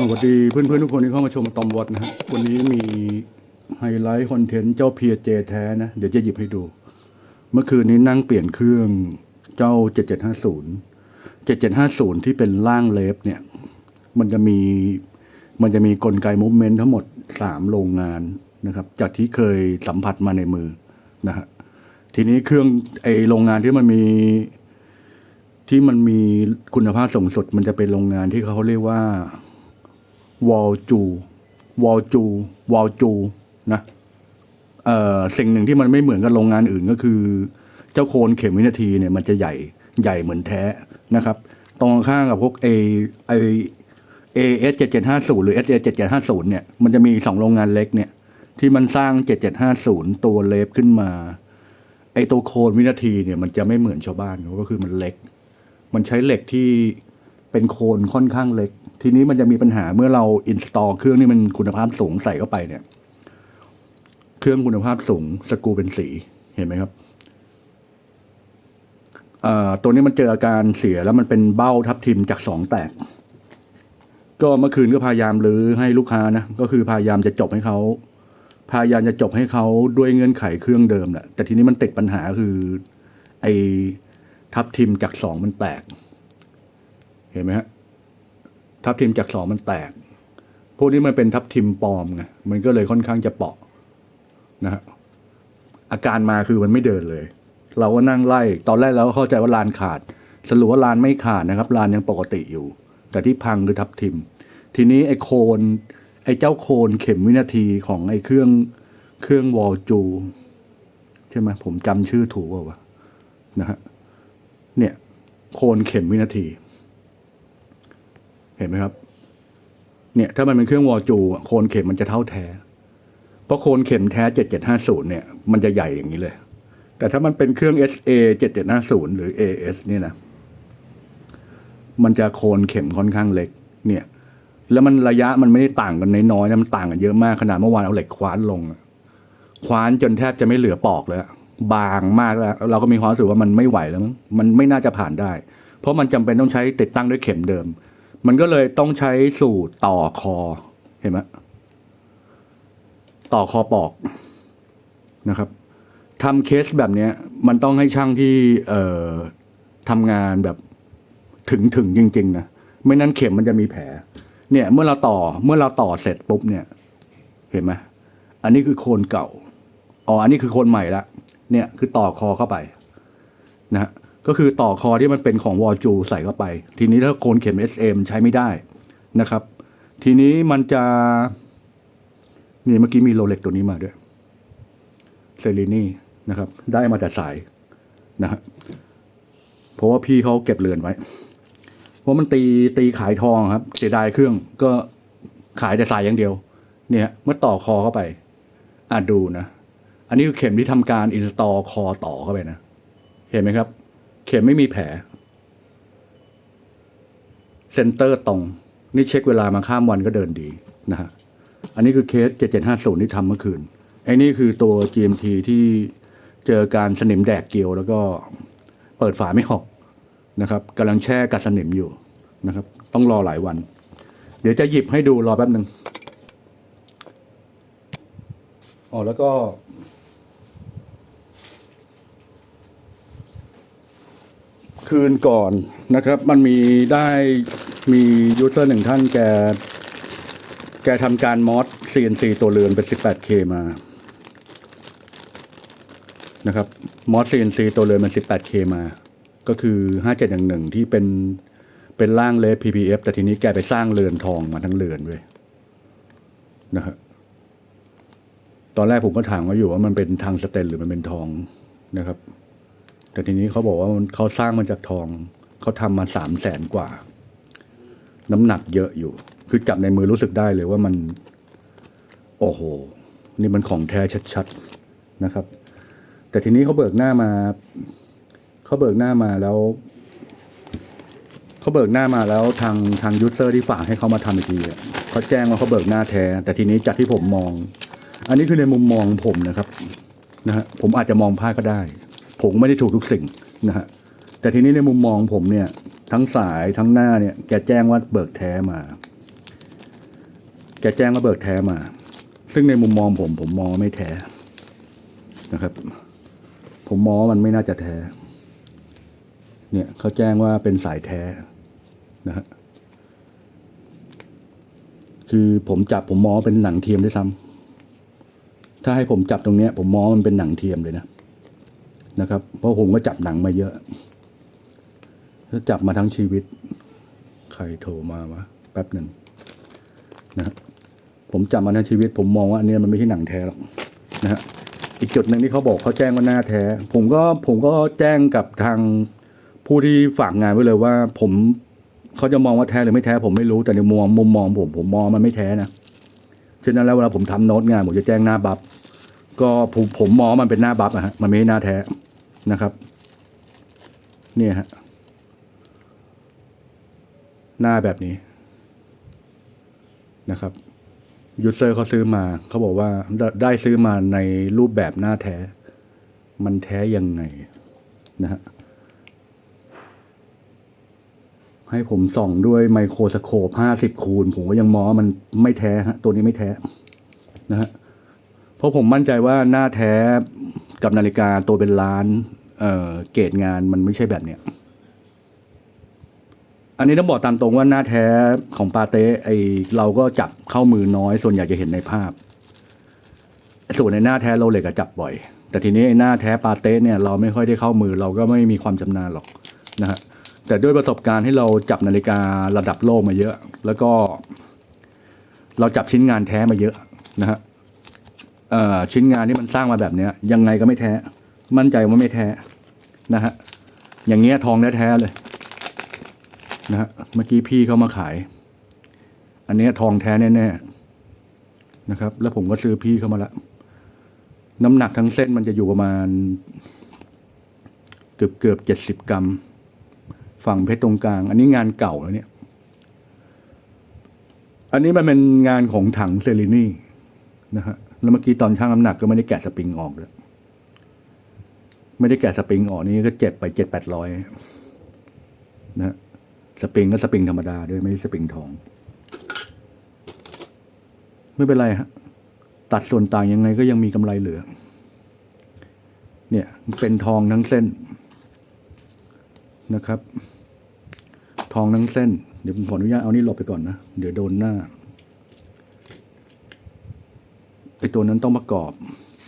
สวัสดีเพื่อนๆ ทุกคนที่เข้ามาชมตอมวอดนะฮะวันนี้มีไฮไลท์คอนเทนต์เจ้าเพียเจแท้นะ เดี๋ยวจะหยิบให้ดู เมื่อคืนนี้นั่งเปลี่ยนเครื่องเจ้า 7750 7750 ที่เป็นร่างเลฟเนี่ย มันจะมีมันจะมีกลไกมูฟเมนต์ทั้งหมด 3 โรงงานนะครับ จากที่เคยสัมผัสมาในมือนะฮะทีนี้เครื่องไอโรงงานที่มันมีที่มันมีคุณภาพสูงสุด มันจะเป็นโรงงานที่เขาเรียกว่า วอลจูวอลจูวอลจูนะเอ่อสิ่งหนึ่งที่มันไม่เหมือนกับโรงงานอื่นก็คือ เจ้าโคนเข็มวินาทีเนี่ยมันจะใหญ่ใหญ่เหมือนแท้นะครับ ตรงข้างกับพวก A ไอ AS 7750หรือ SA 7750เจ็ดห้าศูนย์เนี่ยมันจะมีสองโรงงานเล็กเนี่ย ที่มันสร้าง7750ตัวเลฟขึ้นมา ไอตัวโคนวินาทีเนี่ยมันจะไม่เหมือนชาวบ้านก็คือมันเล็ก มันใช้เหล็กที่เป็นโคนค่อนข้างเล็ก ทีนี้มันจะมีปัญหาเมื่อเราอินสตอลเครื่องที่มันคุณภาพสูงใส่เข้าไปเนี่ย เครื่องคุณภาพสูงสกูเป็นสีเห็นไหมครับตัวนี้มันเจออาการเสียแล้วมันเป็นเบ้าทับทิมจากสองแตก ก็เมื่อคืนก็พยายามรื้อให้ลูกค้านะ ก็คือพยายามจะจบให้เขาพยายามจะจบให้เขาด้วยเงื่อนไขเครื่องเดิมแหละแต่ทีนี้มันติดปัญหาคือ ไอ้ทับทิมจากสองมันแตก เห็นไหมฮะ ทับทิมจากสองมันแตก พวกนี้มันเป็นทับทิมปลอมไงมันก็เลยค่อนข้างจะเปราะนะฮะอาการมาคือมันไม่เดินเลย เราก็นั่งไล่ตอนแรกเราก็เข้าใจว่าลานขาดสรุปว่าลานไม่ขาดนะครับลานยังปกติอยู่ แต่ที่พังคือทับทิม ทีนี้ไอ้โคนไอ้เจ้าโคนเข็มวินาทีของไอ้เครื่องเครื่องวอลจู ใช่ไหมผมจำชื่อถูกเปล่าวะนะฮะเนี่ย โคนเข็มวินาที เห็นไหมครับ เนี่ยถ้ามันเป็นเครื่องวอจูอะโคนเข็มมันจะเท่าแท้ เพราะโคนเข็มแท้เจ็ดเจ็ดห้าศูนย์เนี่ยมันจะใหญ่อย่างนี้เลย แต่ถ้ามันเป็นเครื่อง SA เจ็ดเจ็ดห้าศูนย์หรือ AS เนี่ยนะ มันจะโคนเข็มค่อนข้างเล็ก เนี่ย แล้วมันระยะมันไม่ได้ต่างกันน้อยๆนะมันต่างกันเยอะมากขนาดเมื่อวานเอาเหล็กคว้านลงคว้านจนแทบจะไม่เหลือปอกเลยอะบางมากแล้วเราก็มีความรู้สึกว่ามันไม่ไหวแล้วมั้งมันไม่น่าจะผ่านได้ เพราะมันจำเป็นต้องใช้ติดตั้งด้วยเข็มเดิม มันก็เลยต้องใช้สูตรต่อคอเห็นไหมต่อคอปอกนะครับทำเคสแบบเนี้ยมันต้องให้ช่างที่เอ่อทำงานแบบถึงถึงจริง ๆ นะ ไม่นั้นเข็มมันจะมีแผล เนี่ย เมื่อเราต่อเมื่อเราต่อเสร็จปุ๊บเนี่ย เห็นไหมอันนี้คือโคนเก่าอ๋ออันนี้คือโคนใหม่ละเนี่ยคือต่อคอเข้าไปนะฮะ ก็คือต่อคอที่มันเป็นของวอลจูใส่เข้าไป ทีนี้ถ้าโคนเข็ม SM ใช้ไม่ได้นะครับ ทีนี้มันจะ นี่เมื่อกี้มีโรเล็กตัวนี้มาด้วยเซรีนี่นะครับ ได้มาแต่สายนะฮะเพราะว่าพี่เขาเก็บเรือนไว้ เพราะมันตีตีขายทองครับ เสียดายเครื่องก็ขายแต่สายอย่างเดียว เนี่ยเมื่อต่อคอเข้าไปอะดูนะ อันนี้คือเข็มที่ทำการอินสตอลคอต่อเข้าไปนะ เห็นไหมครับ เข็มไม่มีแผล เซนเตอร์ตรง นี่เช็คเวลามาข้ามวันก็เดินดีนะฮะ อันนี้คือเคส 7750 ที่ทำเมื่อคืน ไอ้นี่คือตัว GMT ที่เจอการสนิมแดกเกลียว แล้วก็เปิดฝาไม่ออกนะครับกำลังแช่กัดสนิมอยู่นะครับ ต้องรอหลายวัน เดี๋ยวจะหยิบให้ดูรอแป๊บหนึ่งอ๋อแล้วก็ คืนก่อนนะครับ มันมีได้มียูเซอร์หนึ่งท่านแก แกทำการมอส CNC ตัวเรือนเป็น 18K มานะครับมอส CNC ตัวเรือนเป็น 18K มา ก็คือ 5711 ที่เป็นเป็นร่างเลฟ PPF แต่ทีนี้แกไปสร้างเรือนทองมาทั้งเรือนเว้ยนะฮะตอนแรกผมก็ถามว่าอยู่ว่ามันเป็นทางสเตนหรือมันเป็นทองนะครับ แต่ทีนี้เขาบอกว่าเขาสร้างมาจากทอง เขาทำมาสามแสนกว่า น้ำหนักเยอะอยู่ คือจับในมือรู้สึกได้เลยว่ามัน โอ้โห นี่มันของแท้ชัดๆนะครับ แต่ทีนี้เขาเบิกหน้ามา เขาเบิกหน้ามาแล้ว เขาเบิกหน้ามาแล้วทางทางยูเซอร์ที่ฝากให้เขามาทำอีกทีเขาแจ้งว่าเขาเบิกหน้าแท้ แต่ทีนี้จากที่ผมมอง อันนี้คือในมุมมองผมนะครับนะฮะผมอาจจะมองพลาดก็ได้ ผมไม่ได้ถูกทุกสิ่งนะฮะแต่ทีนี้ในมุมมองผมเนี่ย ทั้งสายทั้งหน้าเนี่ยแกแจ้งว่าเบิกแท้มา แกแจ้งว่าเบิกแท้มา ซึ่งในมุมมองผมผมมองว่าไม่แท้นะครับ ผมมองมันไม่น่าจะแท้ เนี่ยเขาแจ้งว่าเป็นสายแท้นะฮะคือผมจับผมมองเป็นหนังเทียมด้วยซ้ำถ้าให้ผมจับตรงเนี้ย ผมมองมันเป็นหนังเทียมเลยนะ นะครับ เพราะผมก็จับหนังมาเยอะแล้วจับมาทั้งชีวิต ใครโทรมาวะแป๊บหนึ่งนะครับผมจำมาทั้งชีวิต ผมมองว่าอันเนี้ยมันไม่ใช่หนังแท้หรอกนะฮะอีกจุดหนึ่งที่เขาบอกเขาแจ้งว่าหน้าแท้ ผมก็ผมก็แจ้งกับทางผู้ที่ฝากงานไว้เลยว่า ผมเขาจะมองว่าแท้หรือไม่แท้ ผมไม่รู้แต่ในมุมมุมมองผมผมมองมันไม่แท้นะฉะนั้นแล้วเวลาผมทำโน้ตงานผมจะแจ้งหน้าบัฟก็ผมผมมองมันเป็นหน้าบัฟอะฮะมันไม่ใช่หน้าแท้ นะครับ เนี่ยฮะ หน้าแบบนี้นะครับยูเซอร์เขาซื้อมาเขาบอกว่าได้ซื้อมาในรูปแบบหน้าแท้ มันแท้ยังไงนะฮะให้ผมส่องด้วยไมโครสโคปห้าสิบคูณ ผมก็ยังมองว่ามันไม่แท้ฮะตัวนี้ไม่แท้นะฮะเพราะผมมั่นใจว่าหน้าแท้ กับนาฬิกาตัวเป็นล้านเอเกรดงานมันไม่ใช่แบบเนี้ยอันนี้ต้องบอกตามตรงว่าหน้าแท้ของปาเต้ไอเราก็จับเข้ามือน้อย ส่วนใหญ่จะเห็นในภาพ ส่วนในหน้าแท้โรเล็กอะจับบ่อย แต่ทีนี้ไอหน้าแท้ปาเต้เนี่ยเราไม่ค่อยได้เข้ามือเราก็ไม่มีความชำนาญหรอกนะฮะแต่ด้วยประสบการณ์ที่เราจับนาฬิการะดับโลกมาเยอะ แล้วก็ เราจับชิ้นงานแท้มาเยอะนะฮะ ชิ้นงานที่มันสร้างมาแบบเนี้ย ยังไงก็ไม่แท้ มั่นใจว่าไม่แท้นะฮะอย่างเงี้ยทองแท้ๆเลยนะฮะเมื่อกี้พี่เขามาขาย อันเนี้ยทองแท้แน่ๆนะครับ แล้วผมก็ซื้อพี่เข้ามาละน้ำหนักทั้งเส้นมันจะอยู่ประมาณ เกือบเกือบเจ็ดสิบกรัม ฝั่งเพชรตรงกลาง อันนี้งานเก่าแล้วเนี่ย อันนี้มันเป็นงานของถังเซรินี่นะฮะ แล้วเมื่อกี้ตอนช่างน้ำหนักก็ไม่ได้แกะสปริงออกเลยไม่ได้แกะสปริงออกนี่ก็เจ็บไปเจ็ดแปดร้อยนะฮะสปริงก็สปริงธรรมดาด้วยไม่ใช่สปริงทอง ไม่เป็นไรฮะตัดส่วนต่างยังไงก็ยังมีกำไรเหลือ เนี่ยเป็นทองทั้งเส้นนะครับ ทองทั้งเส้น เดี๋ยวผมขออนุญาตเอานี่หลบไปก่อนนะ เดี๋ยวโดนหน้า ไอตัวนั้นต้องประกอบ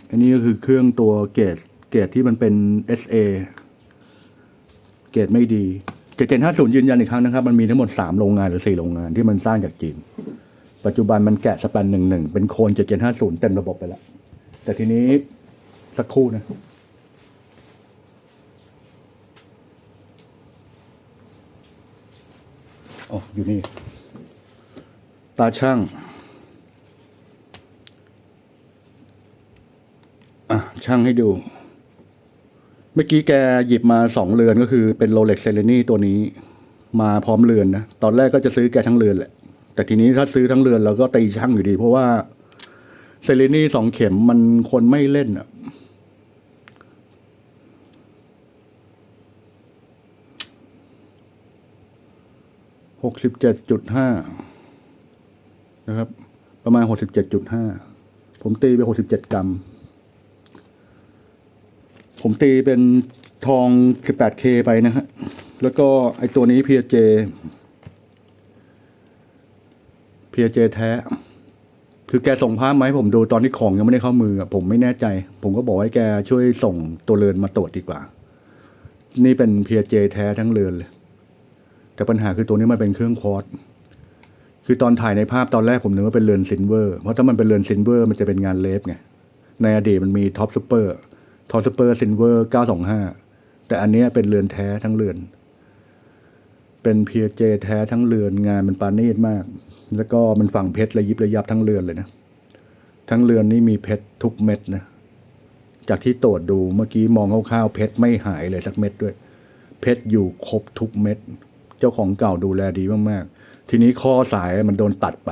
อันนี้ก็คือเครื่องตัวเกรดเกรดที่มันเป็น SA เกรดไม่ดี7750ยืนยันอีกครั้งนะครับ มันมีทั้งหมด3โรงงานหรือ4โรงงานที่มันสร้างจากจีน ปัจจุบันมันแกะสแปน11เป็นโคน7750เต็มระบบไปแล้ว แต่ทีนี้สักครู่นะอ๋ออยู่นี่ ตาช่าง อะ ช่างให้ดู เมื่อกี้แกหยิบมาสองเรือนก็คือเป็นโรเล็กเซเลนี่ตัวนี้ มาพร้อมเรือนนะ ตอนแรกก็จะซื้อแกทั้งเรือนแหละ แต่ทีนี้ถ้าซื้อทั้งเรือนเราก็ตีช่างอยู่ดี เพราะว่าเซเลนี่สองเข็มมันคนไม่เล่นอะหกสิบเจ็ดจุดห้านะครับ ประมาณหกสิบเจ็ดจุดห้าผมตีไปหกสิบเจ็ดกรัม ผมตีเป็นทอง 18K ไปนะฮะ แล้วก็ไอตัวนี้ PJ PJ แท้ คือแกส่งภาพมาให้ผมดูตอนที่ของยังไม่ได้เข้ามือ ผมไม่แน่ใจ ผมก็บอกให้แกช่วยส่งตัวเรือนมาตรวจดีกว่า นี่เป็น PJ แท้ทั้งเรือนเลย แต่ปัญหาคือตัวนี้มันเป็นเครื่องคอตซ์คือตอนถ่ายในภาพตอนแรกผมนึกว่าเป็นเรือนซินเวอร์ เพราะถ้ามันเป็นเรือนซินเวอร์มันจะเป็นงานเลฟไง ในอดีตมันมีท็อปซูเปอร์ ทอปซูเปอร์ซินเวอร์925แต่อันนี้เป็นเรือนแท้ทั้งเรือน เป็นเพียเจแท้ทั้งเรือนงานมันปานีตมาก แล้วก็มันฝั่งเพชรระยิบระยับทั้งเรือนเลยนะ ทั้งเรือนนี่มีเพชรทุกเม็ดนะ จากที่ตรวจดูเมื่อกี้มองคร่าวๆเพชรไม่หายเลยสักเม็ดด้วย เพชรอยู่ครบทุกเม็ด เจ้าของเก่าดูแลดีมากๆ ทีนี้ข้อสายมันโดนตัดไป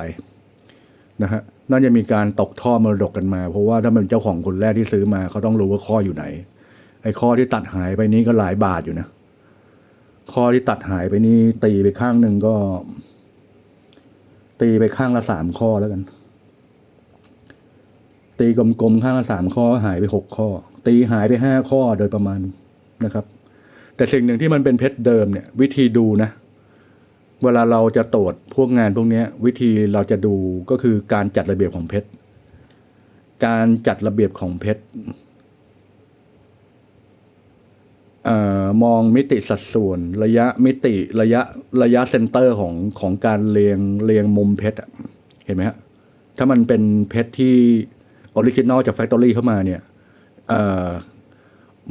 นะฮะ น่าจะมีการตกท่อมรดกกันมา เพราะว่าถ้าเป็นเจ้าของคนแรกที่ซื้อมาเขาต้องรู้ว่าข้ออยู่ไหน ไอ้ข้อที่ตัดหายไปนี้ก็หลายบาทอยู่นะข้อที่ตัดหายไปนี่ตีไปข้างหนึ่งก็ ตีไปข้างละสามข้อแล้วกัน ตีกลมๆข้างละสามข้อหายไปหกข้อ ตีหายไปห้าข้อโดยประมาณนะครับ แต่สิ่งหนึ่งที่มันเป็นเพชรเดิมเนี่ย วิธีดูนะ เวลาเราจะตรวจพวกงานพวกนี้วิธีเราจะดูก็คือการจัดระเบียบของเพชรการจัดระเบียบของเพชรออมองมิติสัดส่วน ระยะมิติระยะระยะเซนเตอร์ของของการเรียงเรียงมุมเพชรเห็นไหมฮะถ้ามันเป็นเพชรที่ออริจินอลจากแฟคทอรี่เข้ามาเนี่ย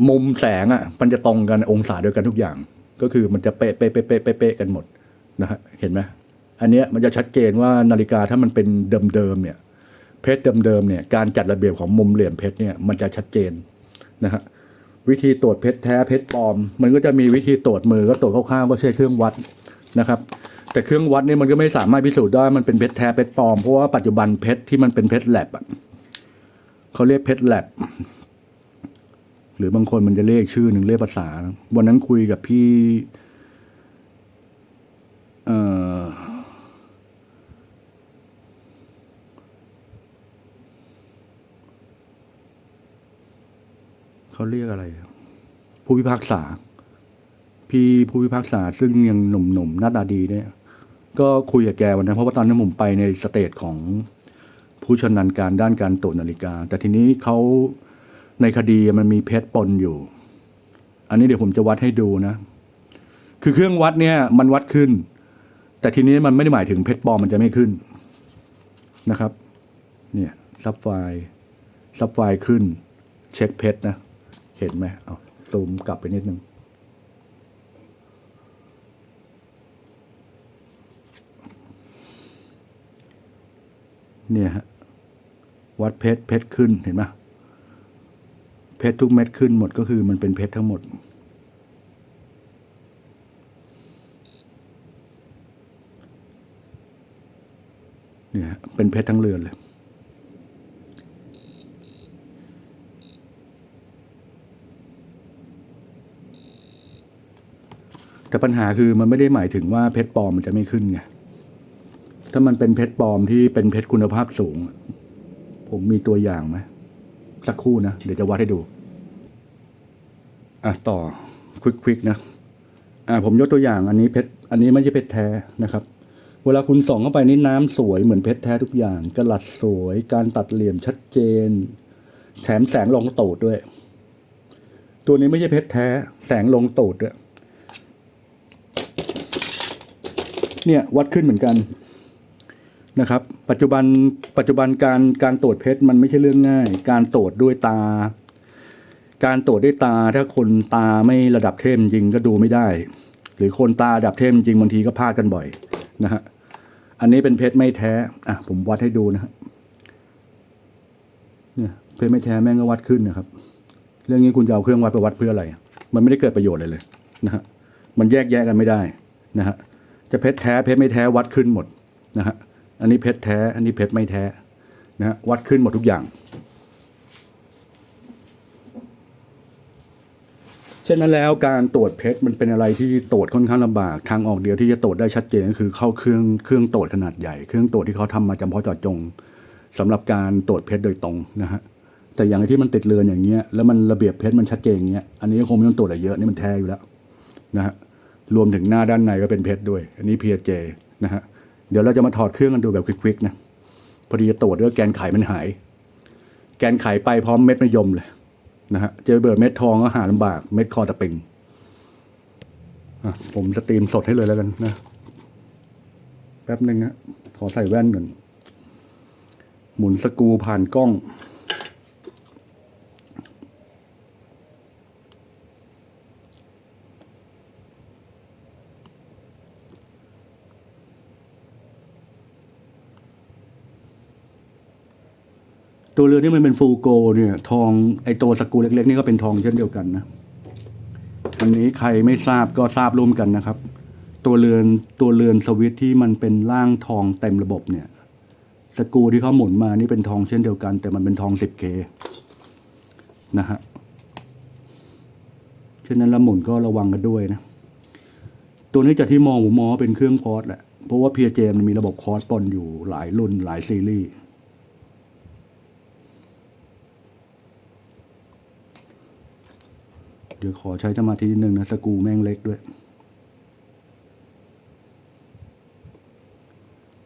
มุมแสงอะมันจะตรงกันองศาเดียวกันทุกอย่าง ก็คือมันจะเป๊ะเป๊ะเป๊ะเป๊ะเป๊ะกันหมด นะฮะเห็นไหมอันเนี้ยมันจะชัดเจนว่านาฬิกาถ้ามันเป็นเดิมๆเนี่ยเพชรเดิมๆเนี่ยการจัดระเบียบของมุมเหลี่ยมเพชรเนี่ยมันจะชัดเจนนะฮะวิธีตรวจเพชรแท้เพชรปลอม มันก็จะมีวิธีตรวจมือก็ตรวจคร่าวๆก็ใช้เครื่องวัดนะครับแต่เครื่องวัดนี่มันก็ไม่สามารถพิสูจน์ได้มันเป็นเพชรแท้เพชรปลอมเพราะว่าปัจจุบันเพชรที่มันเป็นเพชรแลบอะเขาเรียกเพชรแลบหรือบางคนมันจะเรียกชื่อหนึ่งเรียกภาษา วันนั้นคุยกับพี่ เขาเรียกอะไร ผู้พิพากษา พี่ผู้พิพากษาซึ่งยังหนุ่มๆหน้าตาดีเนี่ย ก็คุยกับแกวันนั้นเพราะว่าตอนนั้นผมไปในสเตจของผู้ชำนาญการด้านการตรวจนาฬิกา แต่ทีนี้เขาในคดีมันมีเพชรปนอยู่ อันนี้เดี๋ยวผมจะวัดให้ดูนะ คือเครื่องวัดเนี่ย มันวัดขึ้น แต่ทีนี้มันไม่ได้หมายถึงเพชรปลอมมันจะไม่ขึ้นนะครับเนี่ยซับไฟล์ซับไฟล์ขึ้น เช็คเพชรนะ เห็นไหมเอาซูมกลับไปนิดนึงเนี่ยฮะวัดเพชรเพชรขึ้นเห็นไหมเพชรทุกเม็ดขึ้นหมดก็คือมันเป็นเพชรทั้งหมด เนี่ยเป็นเพชรทั้งเรือนเลย แต่ปัญหาคือมันไม่ได้หมายถึงว่าเพชรปลอมมันจะไม่ขึ้นไงถ้ามันเป็นเพชรปลอมที่เป็นเพชรคุณภาพสูง ผมมีตัวอย่างไหมสักครู่นะ เดี๋ยวจะวัดให้ดูอะต่อควิกควิกนะอะผมยกตัวอย่างอันนี้เพชรอันนี้ไม่ใช่เพชรแท้นะครับ เวลาคุณส่องเข้าไปนี่น้ำสวยเหมือนเพชรแท้ทุกอย่างกระหลัดสวย การตัดเหลี่ยมชัดเจน แถมแสงลงตูดด้วย ตัวนี้ไม่ใช่เพชรแท้ แสงลงตูดด้วย เนี่ยวัดขึ้นเหมือนกันนะครับ ปัจจุบันปัจจุบันการการตรวจเพชรมันไม่ใช่เรื่องง่าย การตรวจด้วยตา การตรวจด้วยตาถ้าคนตาไม่ระดับเทพจริงก็ดูไม่ได้ หรือคนตาระดับเทพจริงบางทีก็พลาดกันบ่อย นะฮะอันนี้เป็นเพชรไม่แท้อะผมวัดให้ดูนะฮะเนี่ยเพชรไม่แท้แม่งก็วัดขึ้นนะครับ เรื่องนี้คุณจะเอาเครื่องวัดไปวัดเพื่ออะไร มันไม่ได้เกิดประโยชน์เลยเลยนะฮะมันแยกแยะกันไม่ได้นะฮะจะเพชรแท้เพชรไม่แท้วัดขึ้นหมดนะฮะอันนี้เพชรแท้ อันนี้เพชรไม่แท้นะฮะวัดขึ้นหมดทุกอย่าง ช่นนั้นแล้วการตรวจเพชรมันเป็นอะไรที่ตรวจค่อนข้างลำบากทางออกเดียวที่จะตรวจได้ชัดเจนก็คือเข้าเครื่องเครื่องตรวจขนาดใหญ่ เครื่องตรวจที่เขาทำมาจำเพาะเจาะจงสำหรับการตรวจเพชรโดยตรงนะฮะแต่อย่างที่มันติดเรือนอย่างเงี้ยแล้วมันระเบียบเพชรมันชัดเจนอย่างเงี้ยอันนี้ก็คงไม่ต้องตรวจอะไรเยอะนี่มันแท้อยู่แล้วนะฮะรวมถึงหน้าด้านในก็เป็นเพชรด้วย อันนี้ PJ นะฮะเดี๋ยวเราจะมาถอดเครื่องกันดูแบบควิกๆนะพอดีจะตรวจด้วยแกนไขมันหาย แกนไขไปพร้อมเม็ดมะยมเลย นะฮะเจอเบิร์เม็ดทองก็หาลำบาก เม็ดคอตะปิงอะผมสตรีมสดให้เลยแล้วกันนะ แป๊บหนึ่งนะขอใส่แว่นก่อนหมุนสกูผ่านกล้อง ตัวเรือที่มันเป็นฟูโกเนี่ยทองไอตัวสกูเล็ก ๆ นี่ก็เป็นทองเช่นเดียวกันนะอันนี้ใครไม่ทราบก็ทราบร่วมกันนะครับ ตัวเรือนตัวเรือนสวิตที่มันเป็นร่างทองเต็มระบบเนี่ย สกูที่เขาหมุนมานี่เป็นทองเช่นเดียวกัน แต่มันเป็นทอง 10K นะฮะฉะนั้นล้วหมุนก็ระวังกันด้วยนะ ตัวนี้จากที่มองผมมองเป็นเครื่องพอร์ตแหละเพราะว่า PJ มันมีระบบคอร์สปนอยู่หลายรุ่นหลายซีรีส์ เดี๋ยวขอใช้สมาธินิดนึงนะสกูแม่งเล็กด้วย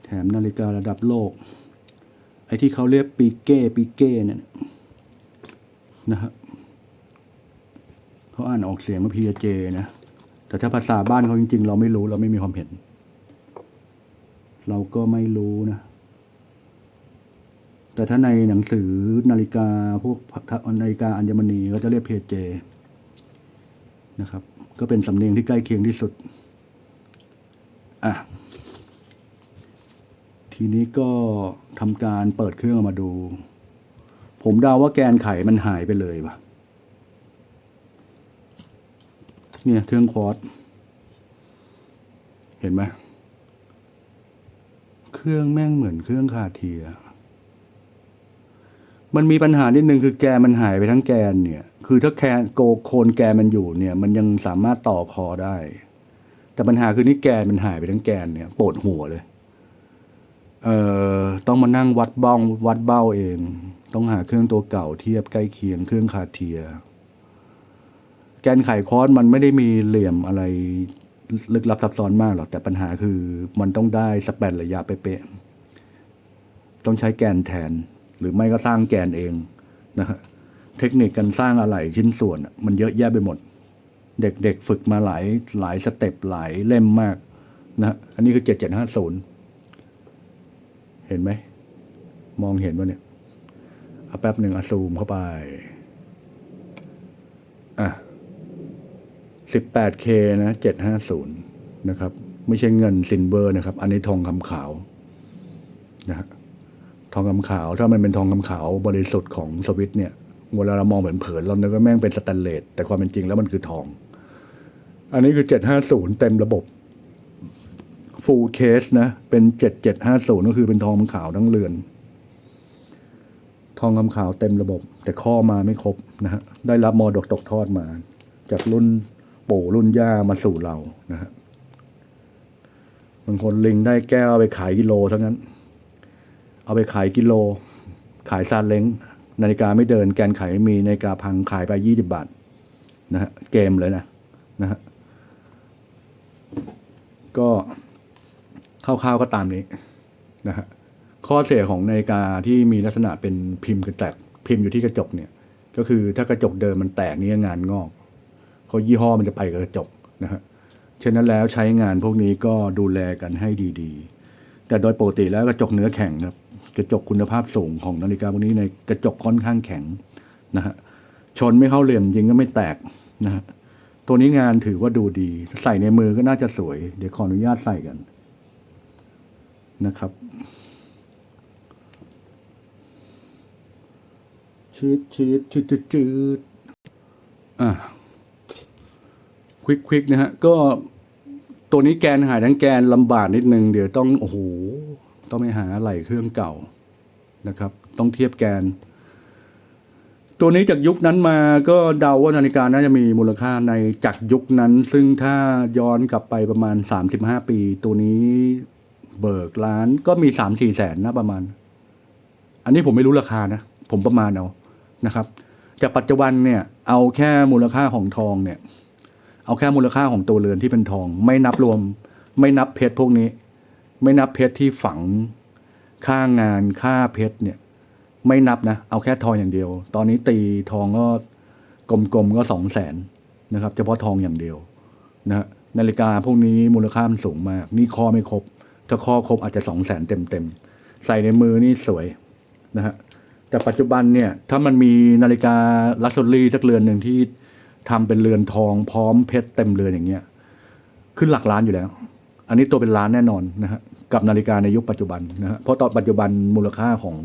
แถมนาฬิการะดับโลก ไอ้ที่เขาเรียกปีเก้ปีเก้เนี่ยนะฮะเขาอ่านออกเสียงว่า PJ นะ แต่ถ้าภาษาบ้านเขาจริง ๆ เราไม่รู้เราไม่มีความเห็น เราก็ไม่รู้นะแต่ถ้าในหนังสือนาฬิกาพวกนาฬิกาอัญมณีก็จะเรียก PJ นะครับ ก็เป็นสำเนียงที่ใกล้เคียงที่สุด อะ ทีนี้ก็ทำการเปิดเครื่องมาดู ผมเดาว่าแกนไขมันหายไปเลยว่ะ เนี่ยเครื่องควอตเห็นไหมเครื่องแม่งเหมือนเครื่องคาเทีย มันมีปัญหานิดนึงคือแกนมันหายไปทั้งแกนเนี่ย คือถ้าแคนโกโคนแกนมันอยู่เนี่ย มันยังสามารถต่อคอได้ แต่ปัญหาคือนี่แกนมันหายไปทั้งแกนเนี่ยปวดหัวเลย เอ่อต้องมานั่งวัดบ้องวัดเบ้าเอง ต้องหาเครื่องตัวเก่าเทียบใกล้เคียงเครื่องคาเทีย แกนไขคอร์สมันไม่ได้มีเหลี่ยมอะไรลึกลับซับซ้อนมากหรอกแต่ปัญหาคือมันต้องได้สแปนระยะเป๊ะๆต้องใช้แกนแทน หรือไม่ก็สร้างแกนเองนะฮะเทคนิคการสร้างอะไหล่ชิ้นส่วน มันเยอะแยะไปหมด เด็กๆฝึกมาหลายหลายสเต็ปหลายเล่มมากนะฮะอันนี้คือเจ็ดเจ็ดห้าศูนย์เห็นไหม มองเห็นว่าเนี่ยเอาแป๊บหนึ่งอะซูมเข้าไป อะ 18K นะ 750 นะครับ ไม่ใช่เงินซินเบอร์นะครับ อันนี้ทองคำขาวนะฮะ ทองคำขาว ถ้ามันเป็นทองคำขาวบริสุทธิ์ของสวิตเนี่ยเวลาเรามองเผินเรานึกว่าแม่งเป็นสแตนเลสแต่ความเป็นจริงแล้วมันคือทอง อันนี้คือ750เต็มระบบ full case นะ เป็น7750ก็คือเป็นทองคำขาวทั้งเรือน ทองคำขาวเต็มระบบ แต่ข้อมาไม่ครบนะฮะได้รับมรดกตกทอดมา จากรุ่นปู่รุ่นย่ามาสู่เรานะฮะบางคนลิงได้แก้วไปขายกิโลทั้งนั้น เอาไปขายกิโล ขายซาเล้งนาฬิกาไม่เดินแกนไขม่มีนาฬิกาพังขายไปยี่สิบาทนะฮะเกมเลยนะนะฮะก็คร่าวๆก็ตามนี้นะฮะข้อเสียของนาฬิกาที่มีลักษณะเป็นพิมพ์กระแตกพิมพ์อยู่ที่กระจกเนี่ย ก็คือถ้ากระจกเดิมมันแตกนี่งานงอกเขายี่ห้อมันจะไปกับกระจกนะฮะฉะนั้นแล้วใช้งานพวกนี้ก็ดูแลกันให้ดีๆ แต่โดยปกติแล้วกระจกเนื้อแข็งครับ กระจกคุณภาพสูงของนาฬิกาพวกนี้ในกระจกค่อนข้างแข็งนะฮะชนไม่เข้าเหลี่ยมจริงก็ไม่แตกนะฮะตัวนี้งานถือว่าดูดี ใส่ในมือก็น่าจะสวย เดี๋ยวขออนุญาตใส่กันนะครับชืดชืดชืดชืดชืดอะควิกควิกนะฮะ ก็ตัวนี้แกนหายทั้งแกนลำบากนิดนึง เดี๋ยวต้อง โอ้โห ต้องไปหาไหล่เครื่องเก่านะครับ ต้องเทียบแกน ตัวนี้จากยุคนั้นมาก็เดาว่านาฬิกาน่าจะมีมูลค่าในจากยุคนั้น ซึ่งถ้าย้อนกลับไปประมาณ 35 ปี ตัวนี้เบิกล้านก็มี 3-4แสนนะประมาณ อันนี้ผมไม่รู้ราคานะ ผมประมาณเอานะครับจากปัจจุบันเนี่ยเอาแค่มูลค่าของทองเนี่ย เอาแค่มูลค่าของตัวเรือนที่เป็นทอง ไม่นับรวม ไม่นับเพชรพวกนี้ ไม่นับเพชรที่ฝังค่างานค่าเพชรเนี่ย ไม่นับนะ เอาแค่ทองอย่างเดียว ตอนนี้ตีทองก็กลมๆก็สองแสนนะครับเฉพาะทองอย่างเดียวนะฮะนาฬิกาพวกนี้มูลค่ามันสูงมาก นี่ข้อไม่ครบ ถ้าข้อครบอาจจะสองแสนเต็มๆ ใส่ในมือนี่สวยนะฮะแต่ปัจจุบันเนี่ย ถ้ามันมีนาฬิกาลักชรี่สักเรือนหนึ่งที่ทำเป็นเรือนทองพร้อมเพชรเต็มเรือนอย่างเงี้ยขึ้นหลักล้านอยู่แล้ว อันนี้ตัวเป็นล้านแน่นอนนะฮะ กับนาฬิกาในยุคปัจจุบันนะฮะเพราะตอนปัจจุบันมูลค่าของ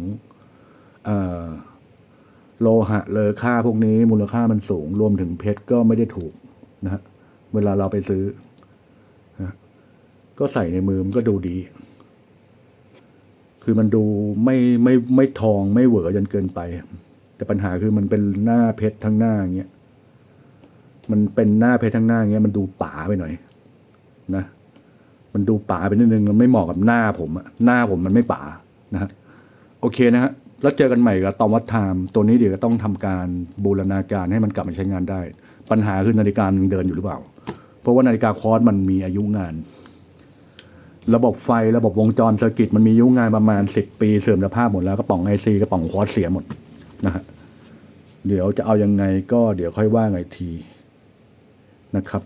โลหะเลอค่าพวกนี้มูลค่ามันสูง รวมถึงเพชรก็ไม่ได้ถูกนะฮะเวลาเราไปซื้อนะก็ใส่ในมือมันก็ดูดี คือมันดูไม่ไม่ไม่ทองไม่เหวอจนเกินไป แต่ปัญหาคือมันเป็นหน้าเพชรทั้งหน้าอย่างเงี้ยมันเป็นหน้าเพชรทั้งหน้าอย่างเงี้ยมันดูป๋าไปหน่อย นะ มันดูป๋าไปนิดนึงมันไม่เหมาะกับหน้าผมอะหน้าผมมันไม่ป๋านะฮะโอเคนะฮะแล้วเจอกันใหม่กับตอมวัดไทม์ตัวนี้เดี๋ยวก็ต้องทำการบูรณาการให้มันกลับมาใช้งานได้ ปัญหาคือนาฬิกามันยังเดินอยู่หรือเปล่า เพราะว่านาฬิกาคอร์สมันมีอายุงาน ระบบไฟระบบวงจรเซอร์กิตมันมีอายุงานประมาณสิบปีเสื่อมสภาพหมดแล้วกระป๋องไอซีกระป๋องคอร์สเสียหมดนะฮะเดี๋ยวจะเอายังไงก็เดี๋ยวค่อยว่าไงทีนะครับ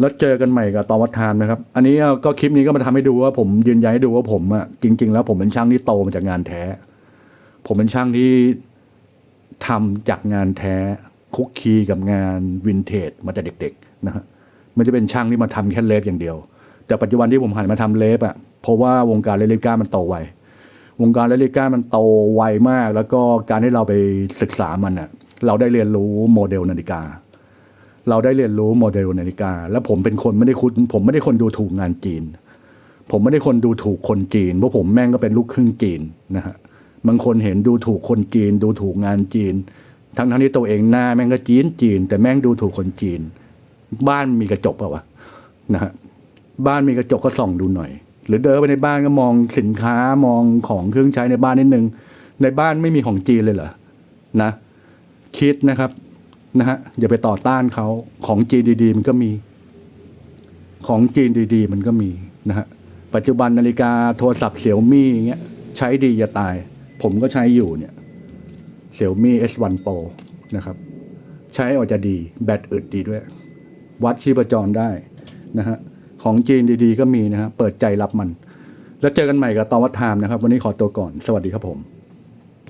แล้วเจอกันใหม่กับตอนวัดทานนะครับ อันนี้ก็คลิปนี้ก็มาทำให้ดูว่าผมยืนยันให้ดูว่าผมอะจริง ๆ แล้วผมเป็นช่างที่โตมาจากงานแท้ ผมเป็นช่างที่ทำจากงานแท้คุกคีกับงานวินเทจมาแต่เด็กๆนะฮะไม่ได้เป็นช่างที่มาทำแค่เล็บอย่างเดียว แต่ปัจจุบันที่ผมหันมาทำเล็บอะเพราะว่าวงการเลลิก้ามันโตไววงการเลลิก้ามันโตไวมาก แล้วก็การที่เราไปศึกษามันอะเราได้เรียนรู้โมเดลนาฬิกา เราได้เรียนรู้โมเดลนาฬิกา แล้วผมเป็นคนไม่ได้คุณผมไม่ได้คนดูถูกงานจีน ผมไม่ได้คนดูถูกคนจีนเพราะผมแม่งก็เป็นลูกครึ่งจีนนะฮะบางคนเห็นดูถูกคนจีน ดูถูกงานจีน ทั้งทั้งที่ตัวเองหน้าแม่งก็จีนจีน แต่แม่งดูถูกคนจีน บ้านมีกระจกเปล่าวะนะฮะบ้านมีกระจกก็ส่องดูหน่อย หรือเดินไปในบ้านก็มองสินค้ามองของเครื่องใช้ในบ้านนิดนึงในบ้านไม่มีของจีนเลยเหรอนะคิดนะครับ นะฮะอย่าไปต่อต้านเขาของจีนดีๆ มันก็มี ของจีนดีๆ มันก็มีนะฮะปัจจุบันนาฬิกาโทรศัพท์เสี่ยวมี่อย่างเงี้ยใช้ดีจะตาย ผมก็ใช้อยู่เนี่ยเสี่ยวมี่ S1 Pro นะครับ ใช้ออกจะดี แบตอึดดีด้วย วัดชีพจรได้นะฮะของจีนดีๆ ก็มีนะฮะเปิดใจรับมัน แล้วเจอกันใหม่กับตอนวัดไทม์นะครับ วันนี้ขอตัวก่อนสวัสดีครับผม